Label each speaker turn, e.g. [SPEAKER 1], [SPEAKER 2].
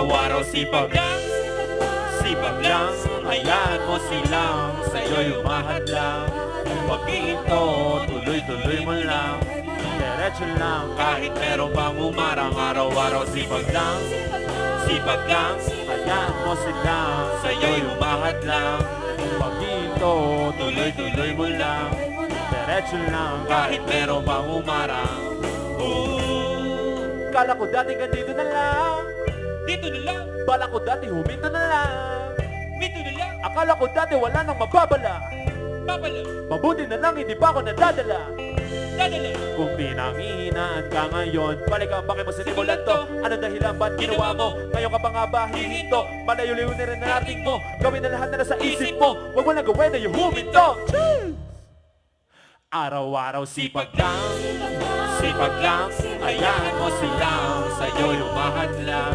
[SPEAKER 1] Araw-araw sipag. Sipag lang Hayaan mo silang Sa'yo'y umahadlang Huwag iinto Tuloy-tuloy mo lang. Diretso lang Kahit meron pang umarang Araw-araw sipag lang. Sipag lang Hayaan mo silang Sa'yo'y umahadlang Huwag iinto Tuloy-tuloy mo lang. Diretso lang Kahit meron pang umarang. Ooh. Kala ko dati ganito na lang
[SPEAKER 2] Dito na lang,
[SPEAKER 1] Bala ko dati huminto na. Lang
[SPEAKER 2] dito na lang,
[SPEAKER 1] Akala ko dati wala nang mababala.
[SPEAKER 2] Babala,
[SPEAKER 1] Mabuti na lang hindi pa ako nadadala.
[SPEAKER 2] Dadala.
[SPEAKER 1] Kung pinanghihinaan ka ngayon Balikan bakit mo sinimulan to. Ano dahilan ba't ginawa mo? Ngayon ka pa nga ba? Hihinto. Malayo-layo na rin narating mo. Gawin na lahat na nasa isip mo. Huwag mo lang gawin na yung huminto Araw-araw sipag lang Sipag lang Hayaan mo silang Sa'yo'y umahad lang